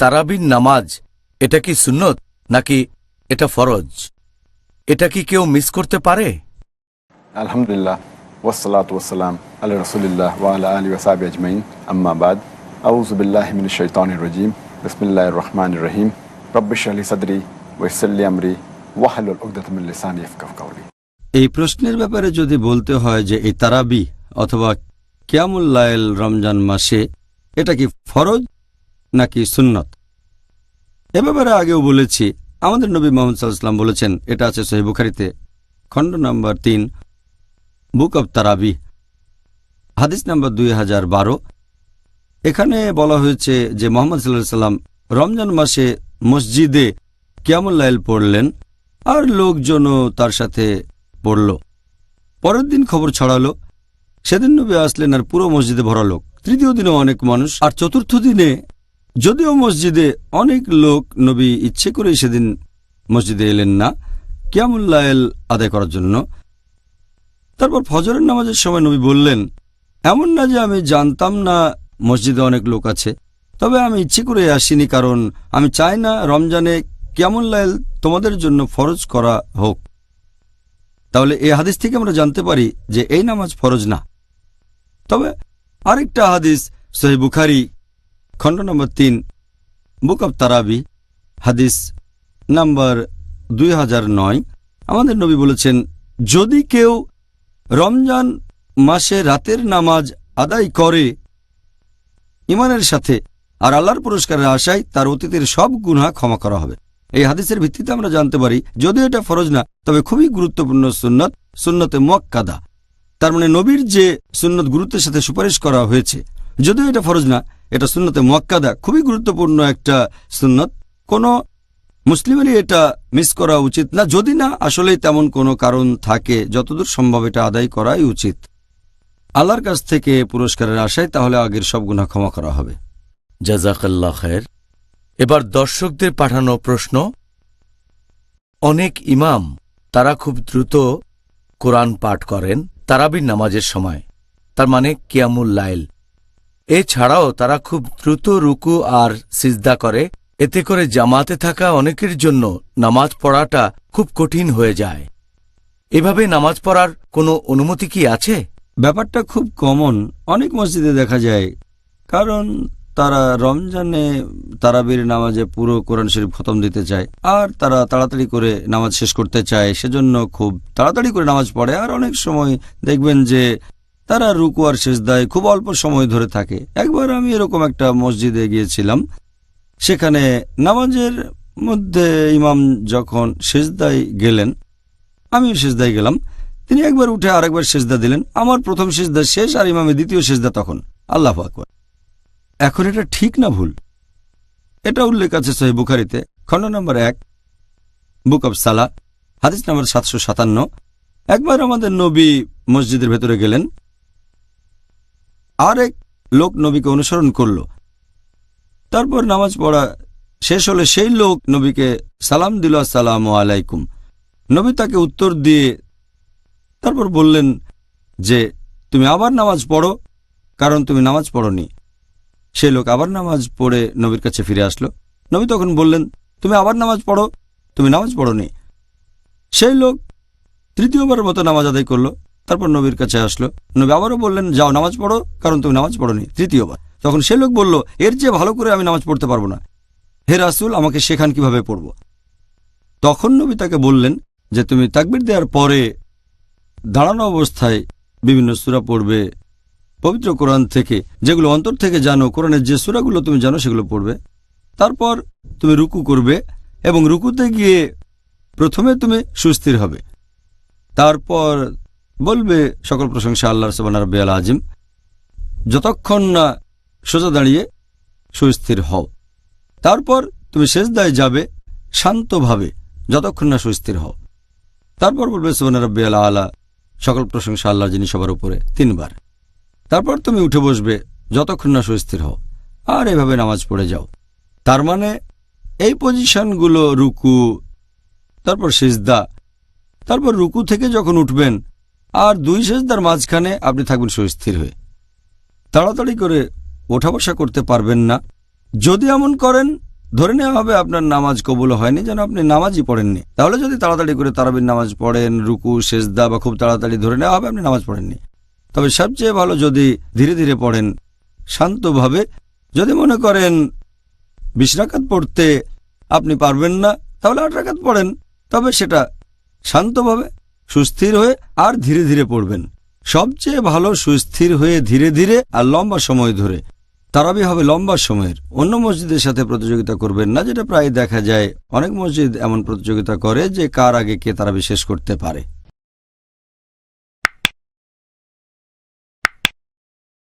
তারাবির নামাজ এটা কি সুন্নত নাকি এটা ফরজ? এটা কি কেউ মিস করতে পারে? আলহামদুলিল্লাহ ওয়াসালাত ওয়াসালাম আল্লাহ রসুলিল্লাহ ওয়ালা আলী ওসাবি আজমাইন আম্মাবাদ আউজুবিল্লাহ শৈতান রজিম বিসমিল্লাহ রহমান রহিম। রব্বিশ আলী সদরি ওয়সল্লি আমরি ওয়াহলুল উকদাতমিল্লিসান ইফকাফ কাউলি এই প্রশ্নের ব্যাপারে যদি বলতে হয় যে এই তারাবি অথবা কিয়ামুল্লাইল রমজান মাসে এটা কি ফরজ? নাকি সুন্নত? এ ব্যাপারে আগেও বলেছি, আমাদের নবী মোহাম্মদ সাল্লাম বলেছেন, এটা আছে সহি বুখারিতে, খণ্ড নম্বর তিন, বুক অব তারাবি, হাদিস নম্বর দুই হাজার বারো। এখানে বলা হয়েছে যে মোহাম্মদ সাল্লাহ সাল্লাম রমজান মাসে মসজিদে কিয়ামুল্লাইল পড়লেন আর লোকজনও তার সাথে পড়ল। পরের দিন খবর ছড়ালো, সেদিন নবী আসলেন আর পুরো মসজিদে ভরা লোক। তৃতীয় দিনে অনেক মানুষ, আর চতুর্থ দিনে যদিও মসজিদে অনেক লোক নবী ইচ্ছে করে সেদিন মসজিদে এলেন না কিয়ামুল্লায়েল আদায় করার জন্য। তারপর ফজরের নামাজের সময় নবী বললেন, এমন না যে আমি জানতাম না মসজিদে অনেক লোক আছে, তবে আমি ইচ্ছে করে আসিনি কারণ আমি চাই না রমজানে কিয়ামুল্লায়েল তোমাদের জন্য ফরজ করা হোক। তাহলে এই হাদিস থেকে আমরা জানতে পারি যে এই নামাজ ফরজ না। তবে আরেকটা হাদিস সহি বুখারি খণ্ড নম্বর তিন, বুক অব তারাবি, হাদিস নাম্বার দুই হাজার নয়। আমাদের নবী বলেছেন, যদি কেউ রমজান মাসে রাতের নামাজ আদায় করে ইমানের সাথে আর আল্লাহর পুরস্কারের আশায় তার অতীতের সব গুণা ক্ষমা করা হবে। এই হাদিসের ভিত্তিতে আমরা জানতে পারি, যদিও এটা ফরজ না, তবে খুবই গুরুত্বপূর্ণ সুন্নত, সুন্নতে মোয়াক্কাদা। তার মানে নবীর যে সুন্নত গুরুত্বের সাথে সুপারিশ করা হয়েছে, যদিও এটা ফরজ না এটা সুন্নতে মোয়াক্কাদা খুবই গুরুত্বপূর্ণ একটা সুন্নত। কোনো মুসলিমেরই এটা মিস করা উচিত না। যদি না, আসলেই তেমন কোনো কারণ থাকে। যতদূর সম্ভব এটা আদায় করাই উচিত। আল্লাহর কাছ থেকে পুরস্কারের আশায় তাহলে আগের সব গুণা ক্ষমা করা হবে। জাজাকাল্লা খের এবার দর্শকদের পাঠানো প্রশ্ন, অনেক ইমাম তারা খুব দ্রুত কোরআন পাঠ করেন তারাবির নামাজের সময়। তার মানে কিয়ামুল লাইল। এছাড়াও তারা খুব দ্রুত রুকু আর সিজদা করে। এতে করে জামাতে থাকা অনেকের জন্য নামাজ পড়াটা খুব কঠিন হয়ে যায়। এভাবে নামাজ পড়ার কোনো অনুমতি কি আছে? ব্যাপারটা খুব কমন। অনেক মসজিদে দেখা যায়। কারণ তারা রমজানে তারাবির নামাজে পুরো কোরআন শরীফ খতম দিতে চায়। আর তারা তাড়াতাড়ি করে নামাজ শেষ করতে চায়। সেজন্য খুব তাড়াতাড়ি করে নামাজ পড়ে। আর অনেক সময় দেখবেন যে তারা রুকু আর সেজদায় খুব অল্প সময় ধরে থাকে। একবার আমি এরকম একটা মসজিদে গিয়েছিলাম। সেখানে নামাজের মধ্যে ইমাম যখন সেজদায় গেলেন, আমিও সেজদায় গেলাম। তিনি একবার উঠে আরেকবার সেজদা দিলেন। আমার প্রথম সেজদা শেষ আর ইমামের দ্বিতীয় সেজদা তখন। আল্লাহ আকবর। এখন এটা ঠিক না ভুল? এটা উল্লেখ আছে সহি বুখারিতে, খণ্ড নম্বর এক, বুক অব সালা, হাদিস নম্বর সাতশো সাতান্ন। একবার আমাদের নবী মসজিদের ভেতরে গেলেন। আরেক লোক নবীকে অনুসরণ করল। তারপর নামাজ পড়া শেষ হলে সেই লোক নবীকে সালাম দিল, আসসালাম আলাইকুম। নবী তাকে উত্তর দিয়ে তারপর বললেন যে, তুমি আবার নামাজ পড়ো, কারণ তুমি নামাজ পড়নি। সেই লোক আবার নামাজ পড়ে নবীর কাছে ফিরে আসলো। নবী তখন বললেন, তুমি আবার নামাজ পড়ো, তুমি নামাজ পড়নি। সেই লোক তৃতীয়বারের মতো নামাজ আদায় করল। তারপর নবীর কাছে আসলো। নবী আবারও বললেন, যাও, নামাজ পড়ো, কারণ তুমি নামাজ পড়নি। তৃতীয়বার। তখন সে লোক বলল, এর চেয়ে ভালো করে আমি নামাজ পড়তে পারব না। হে রাসুল, আমাকে শেখান কীভাবে পড়ব? তখন নবী তাকে বললেন যে, তুমি তাকবির দেওয়ার পরে দাঁড়ানো অবস্থায় বিভিন্ন সূরা পড়বে। পবিত্র কোরআন থেকে যেগুলো অন্তর থেকে জানো, কোরআনের যে সূরাগুলো তুমি জানো, সেগুলো পড়বে। তারপর তুমি রুকু করবে এবং রুকুতে গিয়ে প্রথমে তুমি সুস্থির হবে। তারপর বলবে সকল প্রশংসা আল্লাহ সবান রব্বি আল আজিম যতক্ষণ না সোজা দাঁড়িয়ে সুস্থির হও, তারপর তুমি শেষদায় যাবে শান্তভাবে যতক্ষণ না সুস্থির হও। তারপর বলবে সোবান রব্বি আলা আলা সকল প্রশংসা আল্লাহ যিনি সবার উপরে তিনবার। তারপর তুমি উঠে বসবে যতক্ষণ না সুস্থির হও, আর এভাবে নামাজ পড়ে যাও। তার মানে এই পজিশনগুলো রুকু, তারপর সিজদা, তারপর রুকু থেকে যখন উঠবেন আর দুই সেজদার মাঝখানে আপনি থাকবেন সুস্থির হয়ে। তাড়াতাড়ি করে ওঠা বসা করতে পারবেন না। যদি এমন করেন, ধরে নেওয়া হবে আপনার নামাজ কবুল হয়নি, যেন আপনি নামাজই পড়েননি। তাহলে যদি তাড়াতাড়ি করে তারাবির নামাজ পড়েন, রুকু, সেজদা বা খুব তাড়াতাড়ি ধরে নেওয়া হবে, আপনি নামাজ পড়েননি। তবে সবচেয়ে ভালো যদি ধীরে ধীরে পড়েন, শান্তভাবে যদি মনে করেন, বিশ রাকাত পড়তে আপনি পারবেন না, তাহলে আট রাকাত পড়েন। তবে সেটা শান্তভাবে সুস্থির হয়ে আর ধীরে ধীরে পড়বেন। সবচেয়ে ভালো সুস্থির হয়ে ধীরে ধীরে আর লম্বা সময় ধরে। তারাবি হবে লম্বা সময়ের। অন্য মসজিদের সাথে প্রতিযোগিতা করবেন না, যেটা প্রায় দেখা যায়। অনেক মসজিদ এমন প্রতিযোগিতা করে যে কার আগে কে তারাবি শেষ করতে পারে।